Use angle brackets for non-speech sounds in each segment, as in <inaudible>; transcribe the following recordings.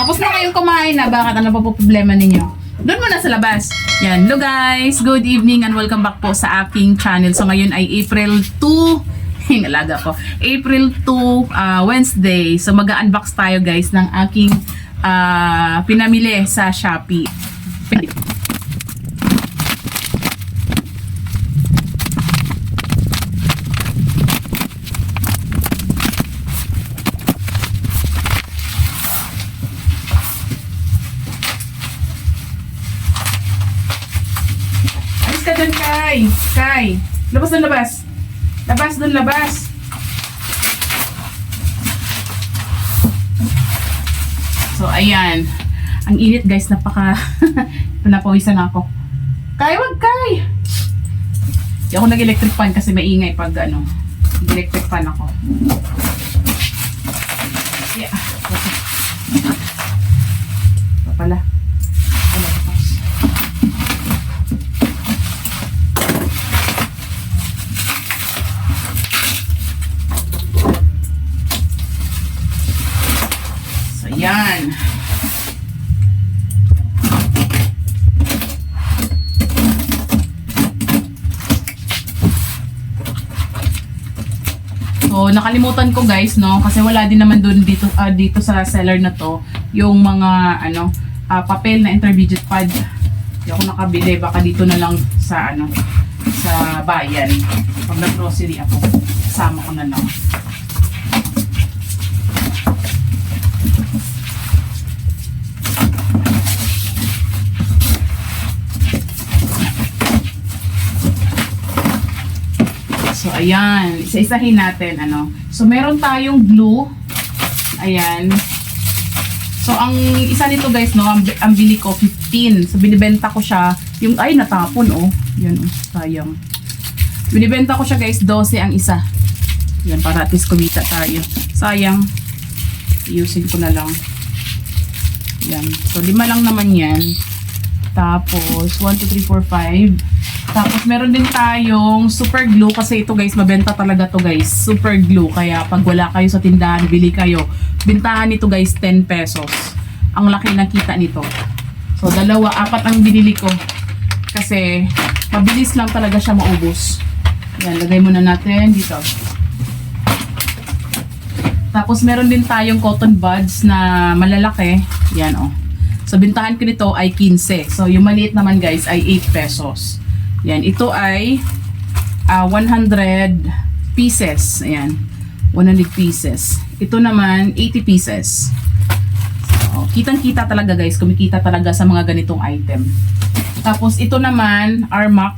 Tapos na kayong kumain na, bakit ano pa po problema ninyo? Doon muna sa labas. Yan. Hello guys, good evening and welcome back po sa aking channel. So ngayon ay April 2, <laughs> yung alaga ko. April 2, ah, Wednesday. So mag-unbox tayo guys ng aking ah, pinamili sa Shopee. Alis ka dyan, Kai. Kai. Labas doon, labas. Labas doon, labas. So, ayan. Ang init, guys. Napaka... <laughs> Pinapawisan ako. Kai, wag, Kai! Di ako nag-electric fan kasi maingay pag ano. Nag-electric fan ako. Yeah. Okay. Ito pala. Nakalimutan ko guys, no? Kasi wala din naman doon dito, ah, dito sa seller na to, yung mga, ano, ah, papel na intermediate pad. Hindi ako nakabili, baka dito na lang sa, ano, sa bayan. Pag nag-grocery ako, kasama ko na lang. So, ayan. Isa-isahin natin, ano. So, meron tayong glue. Ayan. So, ang isa nito, guys, no, ang, ang bili ko, 15. So, binibenta ko siya, yung, ay, natapon, oh. Yan, oh, sayang. Binibenta ko siya, guys, 12 ang isa. Yan, para at least kumita tayo. Sayang. Iusin ko na lang. Yan. So, lima lang naman yan. Tapos, 1, 2, 3, 4, 5. Tapos, meron din tayong super glue. Kasi ito guys, mabenta talaga to guys. Super glue. Kaya pag wala kayo sa tindahan, bili kayo. Bintahan nito guys, 10 pesos. Ang laki ng kita nito. So, dalawa, apat ang binili ko. Kasi, mabilis lang talaga siya maubos. Yan, lagay muna natin dito. Tapos, meron din tayong cotton buds na malalaki. Yan, oh. So, bintahan ko nito ay 15. So, yung maliit naman guys ay 8 pesos. Yan, ito ay ah, 100 pieces. Ayan, 100 pieces. Ito naman, 80 pieces. So, kitang-kita talaga guys, kumikita talaga sa mga ganitong item. Tapos, ito naman, Armac.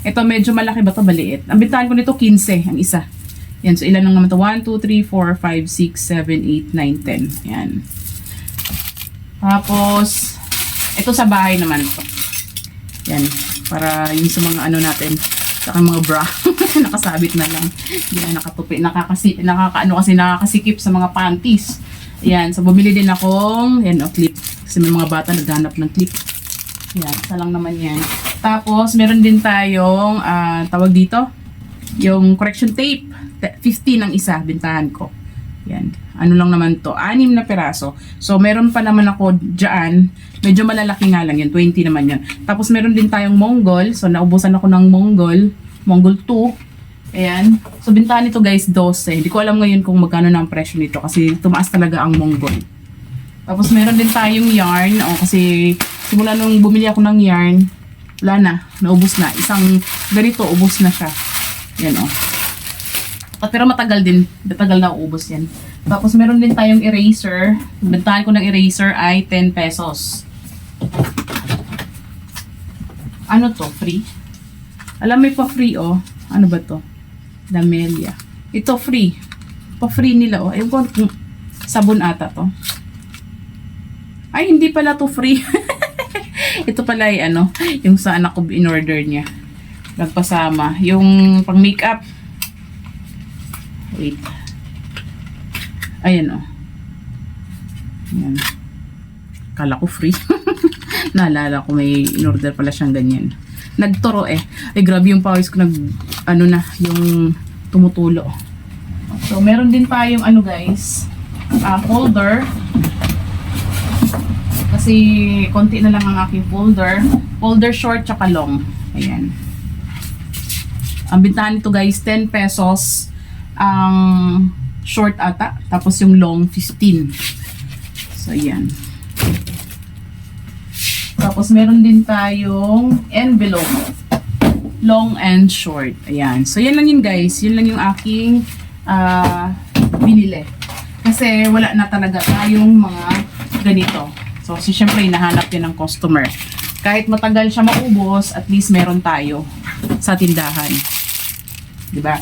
Ito medyo malaki ba to Maliit. Ang bintahan ko nito, 15 ang isa. Yan, so ilan lang naman to? 1, 2, 3, 4, 5, 6, 7, 8, 9, 10. Yan. Tapos, ito sa bahay naman to. Yan. Para yung sa mga ano natin, sa mga bra, <laughs> nakasabit na lang. Hindi na nakatupi. Nakakasi, nakakaano kasi nakakasikip sa mga panties. Yan. So, bumili din akong, yan, o, clip. Kasi may mga bata naghanap ng clip. Yan. Isa lang naman yan. Tapos, meron din tayong, ah, tawag dito, yung correction tape. Te- 15 ang isa, bintahan ko. Yan. Ano lang naman to? Anim na peraso. So, meron pa naman ako dyan. Medyo malalaki nga lang yun. 20 naman yun. Tapos, meron din tayong Mongol. So, naubusan ako ng Mongol. Mongol 2. Ayan. So, bintahan nito guys, 12. Hindi ko alam ngayon kung magkano na ang presyo nito. Kasi tumaas talaga ang Mongol. Tapos, meron din tayong yarn. O, kasi simula nung bumili ako ng yarn, wala na. Naubos na. Isang ganito, ubos na siya. Yan o. Ah, Pero matagal din. Matagal na uubos yan. Tapos meron din tayong eraser. Bentahan ko ng eraser ay 10 pesos. Ano to? Free? Alam mo pa free oh. Ano ba to? Damelia. Ito free. Pa-free nila oh. Ewan ko sabon ata to. Ay, hindi pala to free. <laughs> Ito pala ay ano, yung sa anak ko in-order niya. Nagpasama. Yung pang makeup. Wait. Ayan o. Ayan. Kala ko free. <laughs> Naalala ko may in-order pala siyang ganyan. Nagturo eh. Ay grabe yung pawis ko nag ano na yung tumutulo. So meron din tayong ano guys, ah, holder. Kasi konti na lang ang aking folder. Folder short tsaka long. Ayan. Ang bintahan nito guys, 10 pesos ang short ata. Tapos yung long, 15. So, ayan. Tapos meron din tayong envelope. Long and short. Ayan. So, yan lang yun guys. Yun lang yung aking ah, binili. Kasi wala na talaga tayong mga ganito. So, si syempre, hinahanap din ng customer. Kahit matagal siya maubos, at least meron tayo sa tindahan. 'Di ba?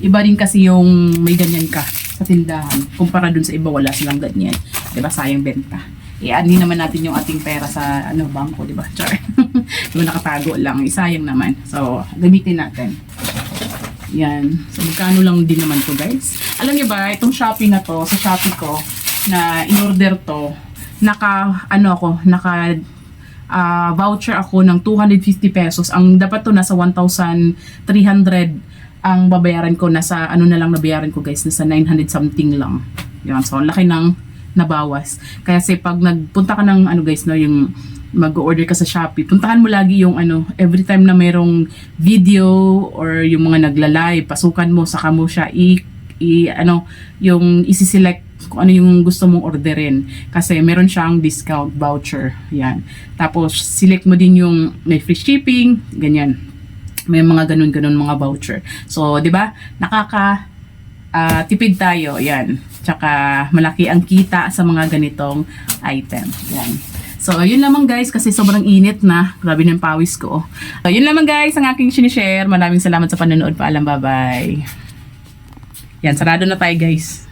Iba rin kasi yung may ganyan ka sa tindahan. Kumpara dun sa iba, wala silang ganyan. ba? Sayang benta. Eh, ani naman natin yung ating pera sa ano bangko, 'di ba? <laughs> Char. Diba nakatago lang, isayang naman. So, gamitin natin. Yan. So, magkano lang din naman to guys. Alam niyo ba, itong Shopee na to, sa Shopee ko, na in-order to, naka, ano ako, naka, ah, voucher ako ng 250 pesos. Ang dapat to nasa 1,300 ang babayaran ko. Nasa, ano na lang nabayaran ko guys, nasa 900 something lang. Yan. So, laki ng nabawas. Kasi pag nagpunta ka ng, ano guys, no, yung mag-order ka sa Shopee, puntahan mo lagi yung ano, every time na merong video or yung mga nagla-live, pasukan mo, saka mo siya i, i ano, yung isi-select kung ano yung gusto mong orderin. Kasi meron siyang discount voucher. Yan. Tapos, select mo din yung may free shipping, ganyan. May mga ganun-ganun mga voucher. So, di ba? Nakaka ah, tipid tayo. Yan. Tsaka malaki ang kita sa mga ganitong item. Yan. So, yun lamang guys kasi sobrang init na. Grabe yung pawis ko. So, yun lamang guys ang aking sinishare. Maraming salamat sa panonood. Paalam. Bye-bye. Yan. Sarado na tayo guys.